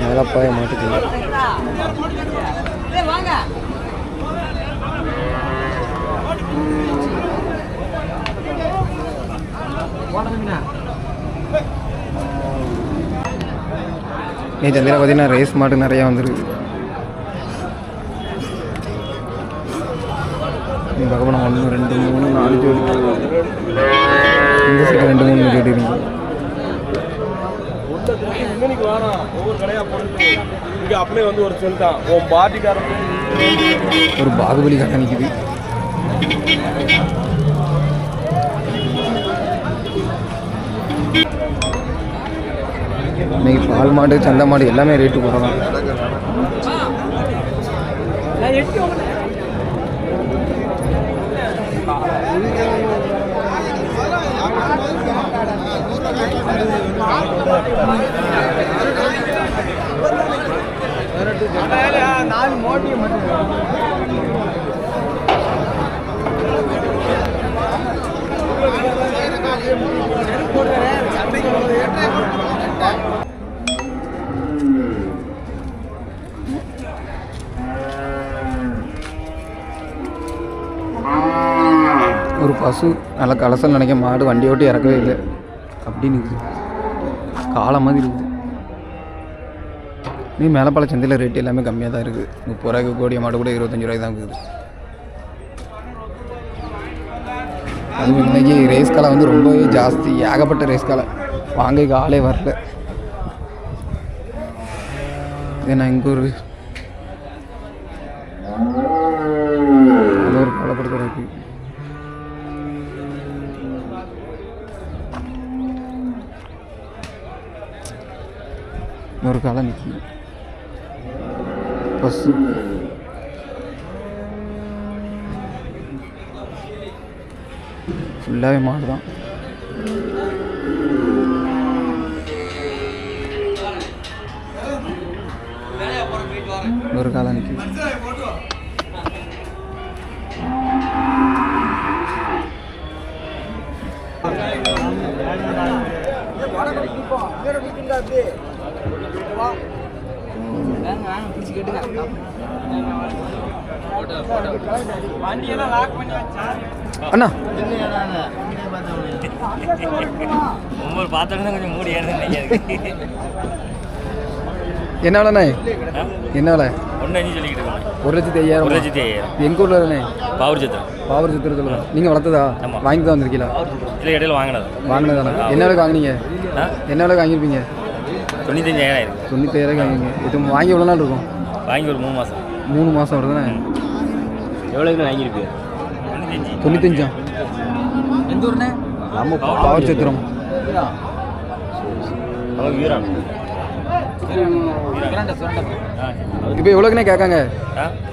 மேலப்பாய மாட்டுக்கு வாங்க நீ சந்தையில் பார்த்தீங்கன்னா ரேஸ் மாடு நிறையா வந்துருக்கு. பகவான் ஒன்று ரெண்டு மூணு நாலு ஜோடி. இந்த சைடு ரெண்டு மூணு ஜோடி இருக்கு. ஒரு ஒரு பாகுபலி கடை நிற்குது இன்னைக்கு பால் மாடு சந்தை மாடு எல்லாமே ரேட்டு குறைதான் நாலு மோட்டி மட்டும் ஒரு பசு நல்ல கலசல் நினைக்க மாடு வண்டி ஓட்டி இறக்கவே இல்லை. அப்படின்னு இருக்குது. காலம் மாதிரி இருக்குது. நீ மேலப்பால சந்தையில் ரேட் எல்லாமே கம்மியாக தான் இருக்குது. முப்பது ரூபாய்க்கு கோடிய மாடு கூட இருபத்தஞ்சி ரூபாய்க்கு தான் இருக்குது அதுவும் இன்றைக்கி ரேஸ் காலம் வந்து ரொம்பவே ஜாஸ்தி. ஏகப்பட்ட ரேஸ் காலம் வாங்க ஆளே வரல. ஏன்னா இங்கே ஒரு இன்னொரு காலம் நிற்கும் பஸ்ஸு ஃபுல்லாகவே மாடு தான் ஒரு காலம் நிற்கி பிடிச்சி கேட்டுங்க வண்டியெல்லாம் அண்ணா. ஒவ்வொரு பாத்திரம் கொஞ்சம் மூடி என்ன விலைண்ணே? என்ன விலை? ஒன்று அஞ்சு சொல்லிக்கிட்டு இருக்கோம். ஒரு லட்சத்தி ஐயாயிரம். ஒரு லட்சத்தி ஐயாயிரம். எங்கள் ஊரில் தானே? பாவூர் சத்திரம். நீங்கள் வளர்த்ததா. வாங்கி தான் வந்திருக்கீங்களா? இல்லை இடையில வாங்கினது. வாங்கினதானே என்ன விலைக்கு வாங்குனீங்க? ஆ? என்ன விலைக்கு வாங்கியிருப்பீங்க? தொண்ணூத்தஞ்சாயிரம் இருக்கு. தொண்ணூத்தாயிரம் வாங்கிங்க. இது வாங்கி எவ்வளோ நாள் இருக்கும்? வாங்கி ஒரு மூணு மாதம் மூணு மாதம் வருதுண்ணே எவ்வளோக்கு வாங்கியிருப்பீங்க? தொண்ணூத்தஞ்சு. தொண்ணூத்தஞ்சா? எந்த ஊர்னே நம்ம பாவர் சித்திரம் இப்போ எவ்வளோக்குண்ணே கேட்காங்க?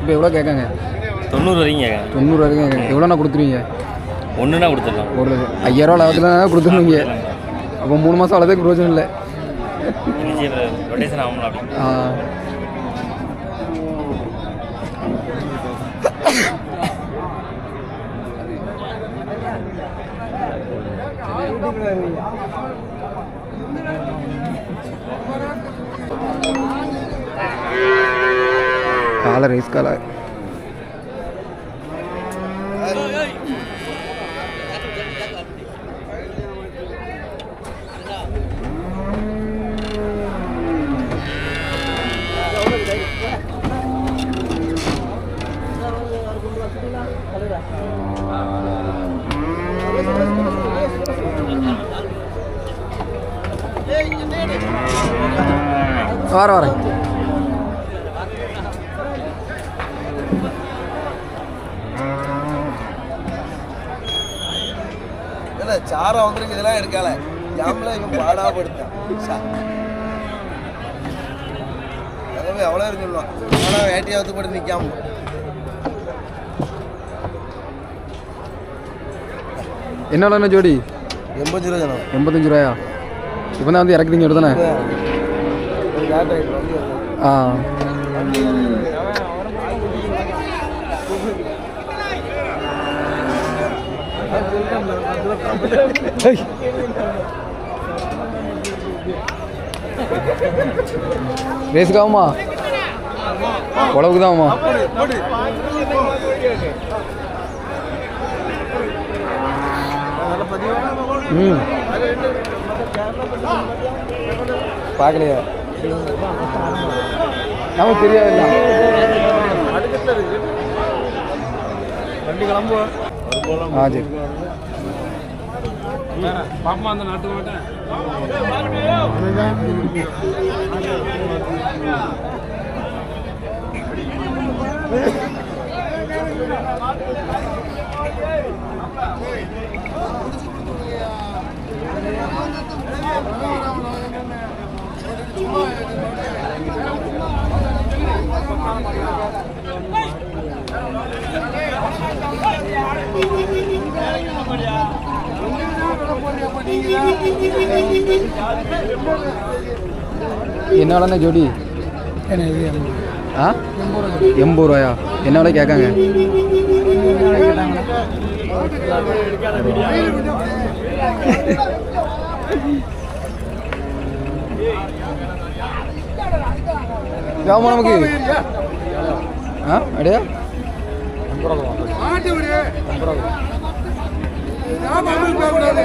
இப்போ எவ்வளோ கேட்காங்க? தொண்ணூறு வரைக்கும் தொண்ணூறு வரைக்கும் கேட்காங்க. எவ்வளோண்ணா கொடுத்துருவீங்க? ஒன்றுனா கொடுத்துடலாம். ஒரு ஐயாயிரம் லாபத்தில் கொடுத்துருவீங்க. அப்போ மூணு மாதம் அவ்வளோதான் பிரயோஜனம் இல்லை. நிச்சயம் ரொட்டேஷன் ஆகணும் காலை ரைஸ் காலை வர வரேன் சாரா வந்துருக்கு இதெல்லாம் எடுக்கல யாமல இவன் பாடா படுத்தான் எவ்வளோ இருக்குல்லும் ஆனால் வேட்டையாவது போட்டு நிற்காம என்ன ஜோடி? எண்பது ரூபா எண்பத்தஞ்சு ரூபாயா? இப்போ தான் வந்து இறக்குறீங்க தானே ஒரு லேட் ஆகிட்டு வந்து ஆ. ஆகுமா உழவுக்கு தான் ஆகுமா ம் பார்க்கலையா நமக்கு தெரியாது வண்டி கிளம்புவா? ஆ சரி. பாப்பா அந்த நாட்டு மாட்டேன் என்ன விலைண்ணே ஜோடி? ஆ? எண்பது ரூபாயா என்ன விலை கேட்காங்க. ஆமா நமக்கு. ஆ அப்படியா மாட விடுங்க நீ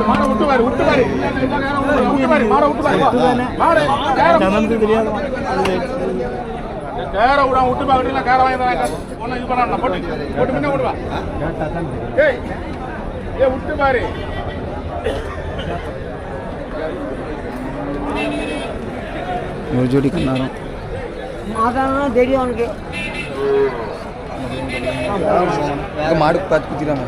பாரு, விட்டு பாரு. விட்டு பாரு, மாடை விட்டு. மாடை, கேரை விட்டு வாங்கி தராங்க ஒன்னும் இது பண்ணா போட்டு போட்டு முன்ன விடுவா ஏய் ஏய் விட்டு பாரு ஒரு ஜோடி கண்ணாரம். அதான் தெரியும் அவனுக்கு. மாடு பார்த்து குத்திடுறாங்க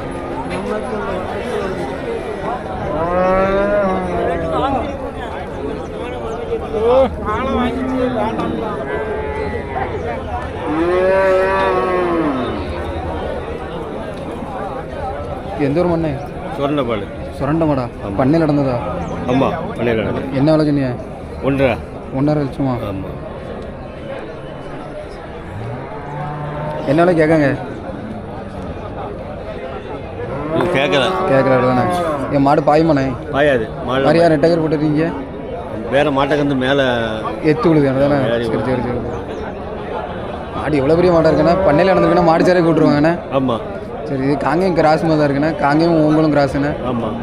எந்த ஒரு மண்ணே? சொன்ன பால் சுரண்ட மாடா? பண்ணையில் நடந்ததா? ஆமாம் பண்ணிடலாம் என்ன விலை சொன்னீங்க? ஒன்றரை. ஒன்றரை லட்சமா? ஆமாம் என்ன விலை கேட்காங்க? கேட்கல. கேட்குறாரு தானே. என் மாடு பாயுமாண்ணே? பாயாது. மாலை மாதிரியா ரெட்டகர் போட்டுருக்கீங்க. வேற மாட்டை வந்து மேலே எத்து விழுது தானே சரி சரி சரி. மாடு எவ்வளோ பெரிய மாடாக இருக்குண்ணா பண்ணையில் நடந்திருக்குன்னா மாடு சேரே கூட்டுருவாங்கண்ணே ஆமாம் சரி இது காங்கேயம் கிராஸ் மாதிரி தான் இருக்குண்ணே. காங்கேயம் உங்களும் கிராஸுண்ணே. ஆமாம்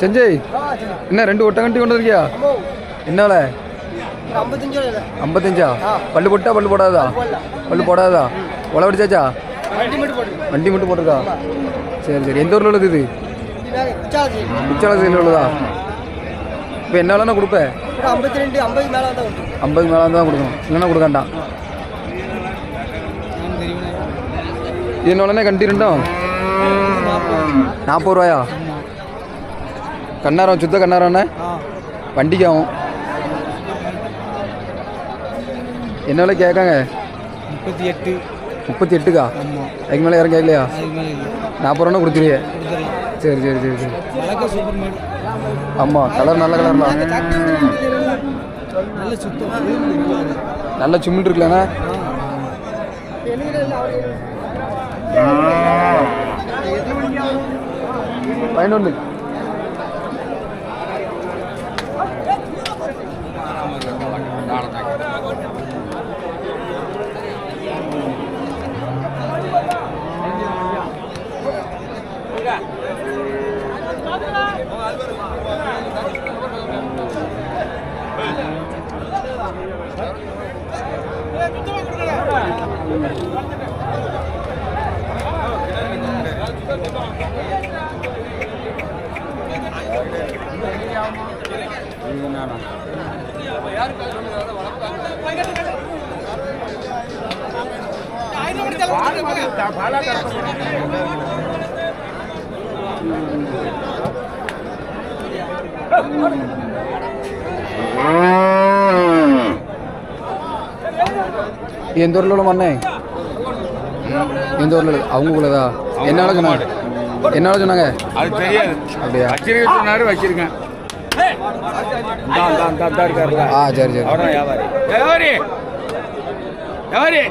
செஞ்சய் என்ன ரெண்டு ஒட்டகண்டி கொண்டு வந்திருக்கியா என்ன விலை ஐம்பத்தஞ்சு? பல்லு போட்டா பல்லு போடாதா? பல்லு போடாதா? உழவு அடிச்சாச்சா? வண்டி மட்டும் போட்டிருக்கா. சரி சரி. எந்த ஊரில் உள்ளது இது? சைடில் உள்ளதா? இப்போ என்ன வேலைன்னா கொடுப்பேன் ஐம்பத்தி ரெண்டு ஐம்பது மேலே ஐம்பது மேலே தான் கொடுக்கணும் இல்லைன்னா கொடுக்காண்டாம். இது என்ன உடனே கண்டி ரெண்டும்? நாற்பது. ரூபாயா? கண்ணாரம் சுத்த கண்ணாரம்ண்ணே வண்டிக்கு ஆகும் என்ன விலை கேட்காங்க? முப்பத்தி எட்டு. முப்பத்தி எட்டுக்கா? அதுக்கு மேலே யாரும் கேட்கலையா? நாற்பது ரூபா கொடுத்துருவியே. சரி சரி சரி சரி. ஆமாம் கலர் நல்ல கலர் தான் நல்ல சுமிட்டு இருக்குல்லண்ணா. பதினொன்று எந்த ஊரில் மண்ணே? எந்த ஊரில் அவங்க உள்ளதா என்னால சொன்னாங்க? என்னால சொன்னாங்க? அது தெரியாது. அப்படியா? வச்சிருக்க சொன்னாரு வச்சிருக்கேன். ஆ சரி சரி. அவர்தான் வியாபாரி. வியாபாரி! வியாபாரி!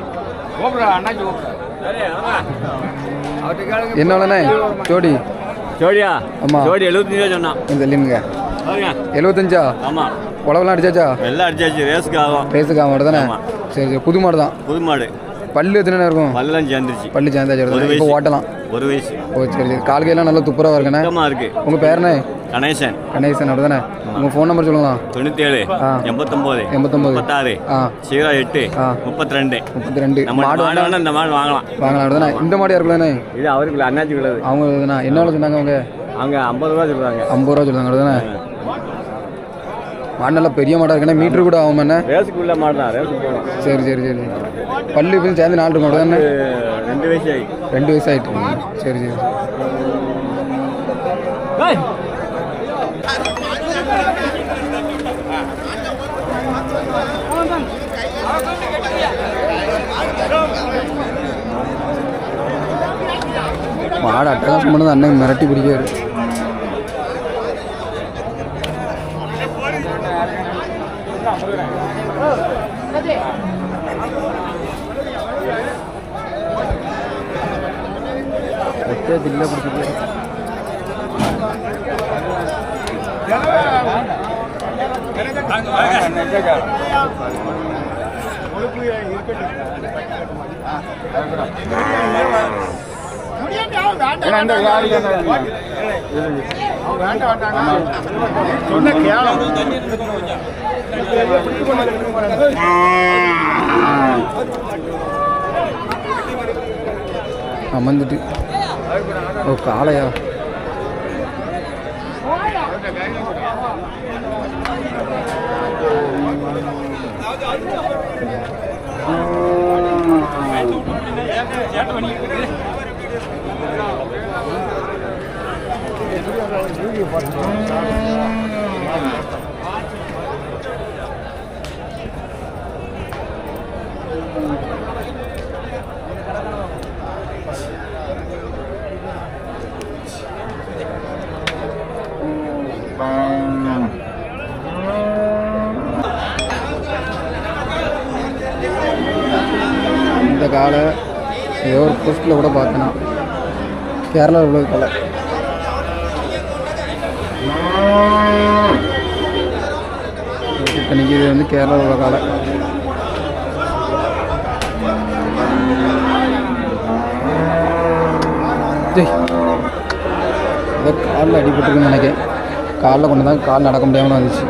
கூப்பிடுறா அண்ணாச்சி கூப்பிடுறா அவர்கிட்ட கேளுங்க என்ன விலைண்ணே ஜோடி. ஜோடியா. ஜோடி எழுபத்தஞ்சு சொன்னான். இந்த பாருங்க. எழுபத்தஞ்சா? ஆமாம் உழவெல்லாம் அடிச்சாச்சா? எல்லாம் அடிச்சாச்சு. ரேஸுக்கு ஆகும். தானே. சரி சரி. புது மாடு தான். புது மாடு. பல்லு எத்தனை இருக்கும்? பல்லாம் சேர்ந்துருச்சு. பல்லு சேர்ந்தாச்சு ஒரு இப்போ வயசு. ஓட்டலாம். ஒரு வயசு. ஓ சரி சரி. கால்கையெல்லாம் நல்லா துப்புரவா இருக்கண்ணே? இருக்கு. உங்கள் பேருண்ணே கணேசன். கணேசன் அப்படி தானே உங்கள் ஃபோன் நம்பர் சொல்லுங்களா ஆ. எண்பத்தொம்போது எண்பத்தொம்பது. முப்பத்தாறு ஆ. ஜீரோ எட்டு. முப்பத்தி ரெண்டு முப்பத்தி ரெண்டு நம்ம மாடு வேணா இந்த மாடு வாங்கலாம். வாங்கலாம் அப்படி தானே இந்த மாடு இருக்குல்லண்ணே இது அவருக்கு அண்ணாச்சி உள்ளது. அவங்க என்ன சொன்னாங்க அவங்க? அவங்க ஐம்பது ரூபா சொல்லுவாங்க ஐம்பது ரூபா சொல்லுவாங்க அப்படி தானே மாடு நல்லா பெரிய மாடாக இருக்குண்ணே. மீட்ரு கூட ஆகும் என்ன? ரேஸுக்கு உள்ள மாடு தான் ரேஸுக்கு சரி சரி சரி. பல்லு இப்போ சேர்ந்து நாலு இருக்கும் அப்படி தானே ரெண்டு வயசு ஆகி ரெண்டு வயசு ஆயிட்டு. சரி சரி. மாடு அட்டகாசம் பண்ணது அண்ணன் மிரட்டி பிடிக்காரு. ஒத்தே ஏன்னா இந்த வியாபாரி சொன்ன கேளம் அமர்ந்துட்டு. ஓ காளையா? காலை ஏதோ ஒரு போஸ்ட்டில் கூட பார்த்து கேரளாவில் உள்ள காலை. இன்னைக்கு இது வந்து கேரளாவில் உள்ள காலை. ஏதோ காலில் அடிபட்டுருக்குன்னு நினைக்கிறேன். காலில் கொண்டு தான் கால் நடக்க முடியாமல் வந்துச்சு.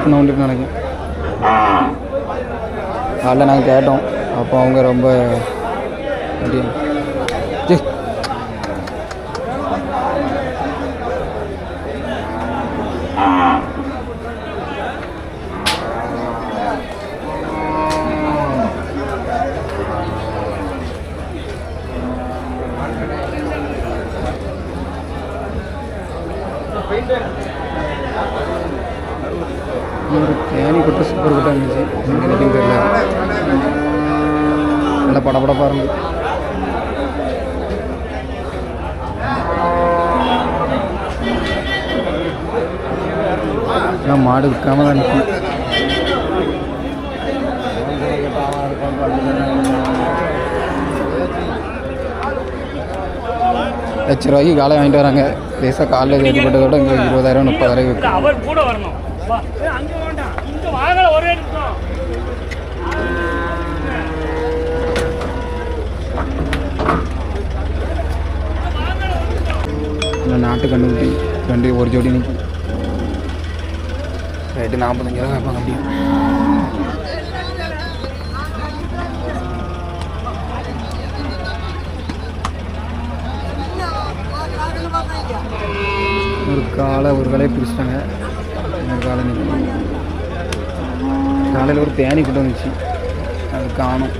பண்ண வந்துட்டு நினைக்கிறேன் காலைல நாங்கள் கேட்டோம். அப்போ அவங்க ரொம்ப நல்லா படபடப்பாக இருந்து எல்லாம் மாடு விற்காம தான் நிற்கும் லட்ச ரூபாய்க்கு காலை வாங்கிட்டு வராங்க. லேசாக காலையில் கேட்கப்பட்டதோட இங்கே இருபதாயிரம் முப்பதாயிரம் விற்கும் அவர் கூட வரணும் வா. ஏய், அங்க வேண்டாம் இங்க வாங்கல ஒரே நிமிஷம் இந்த நாட்டு கண்டுபிடி ரெண்டு ஒரு ஜோடி நிற்கும் ரேட்டு நாற்பத்தஞ்சு ரூபா கேட்பாங்க அப்படியும் ஒரு காலை ஒரு காலையை பிரிச்சிட்டாங்க ஒரு காலை நிற்கும் காலையில் ஒரு தேனி கூட்டம் வந்துச்சு. அது காணும்.